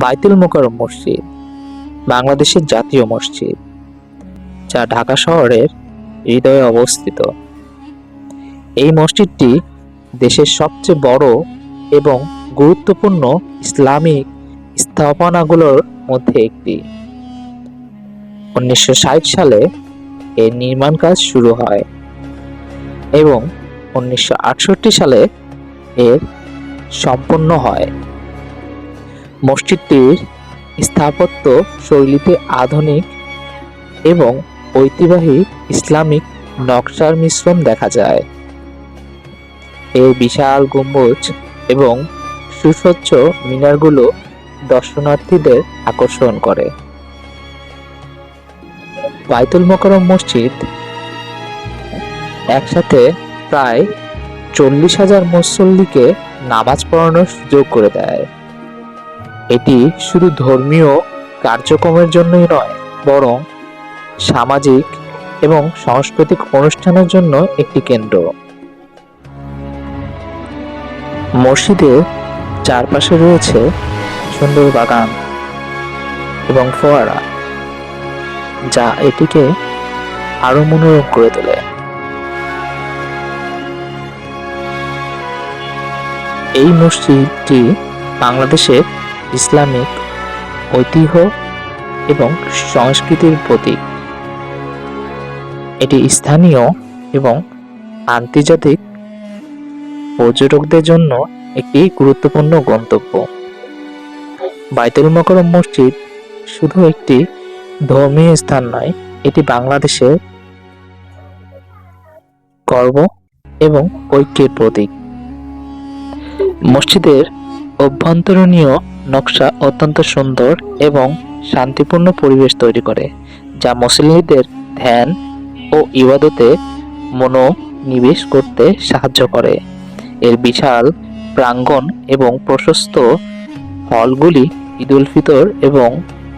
বাইতুল মোকাররম মসজিদ, বাংলাদেশের জাতীয় মসজিদ, যা ঢাকা শহরের হৃদয়ে অবস্থিত। এই মসজিদটি দেশের সবচেয়ে বড় এবং গুরুত্বপূর্ণ ইসলামিক স্থাপনাগুলোর মধ্যে একটি। উনিশশো ষাট সালে এর নির্মাণ কাজ শুরু হয় এবং উনিশশো আটষট্টি সালে এর সম্পন্ন হয়। মসজিদটির স্থাপত্য শৈলীতে আধুনিক এবং ঐতিহ্যবাহী ইসলামিক নকশার মিশ্রণ দেখা যায়। এর বিশাল গম্বুজ এবং সুসজ্জ মিনারগুলো দর্শনার্থীদের আকর্ষণ করে। বাইতুল মোকাররম মসজিদ একসাথে প্রায় চল্লিশ হাজার মুসল্লিকে নামাজ পড়ানোর সুযোগ করে দেয়। এটি শুধু ধর্মীয় কার্যক্রমের জন্যই নয়, বরং সামাজিক এবং সাংস্কৃতিক অনুষ্ঠানের জন্য একটি কেন্দ্র। মসজিদের চারপাশে রয়েছে সুন্দর বাগান এবং ফোয়ারা, যা এটিকে আরও মনোরম করে তোলে। এই মসজিদটি বাংলাদেশের ইসলামিক ঐতিহ্য এবং সংস্কৃতির প্রতীক। এটি স্থানীয় এবং আন্তর্জাতিক পর্যটকদের জন্য একটি গুরুত্বপূর্ণ গন্তব্য। বাইতুল মকরম মসজিদ শুধু একটি ধর্মীয় স্থান নয়, এটি বাংলাদেশের গর্ব এবং ঐক্যের প্রতীক। মসজিদের অভ্যন্তরীণ নকশা অত্যন্ত সুন্দর এবং শান্তিপূর্ণ পরিবেশ তৈরি করে, যা মুসলিমদের ধ্যান ও ইবাদতে মনোনিবেশ করতে সাহায্য করে। এর বিশাল প্রাঙ্গণ এবং প্রশস্ত হলগুলি ঈদুল ফিতর এবং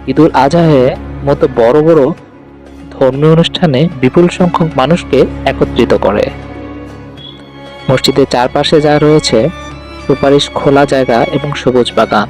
ঈদুল আজহায়ের মতো বড় বড় ধর্মীয় অনুষ্ঠানে বিপুল সংখ্যক মানুষকে একত্রিত করে। মসজিদের চারপাশে যা রয়েছে, সুপারিশ খোলা জায়গা এবং সবুজ বাগান।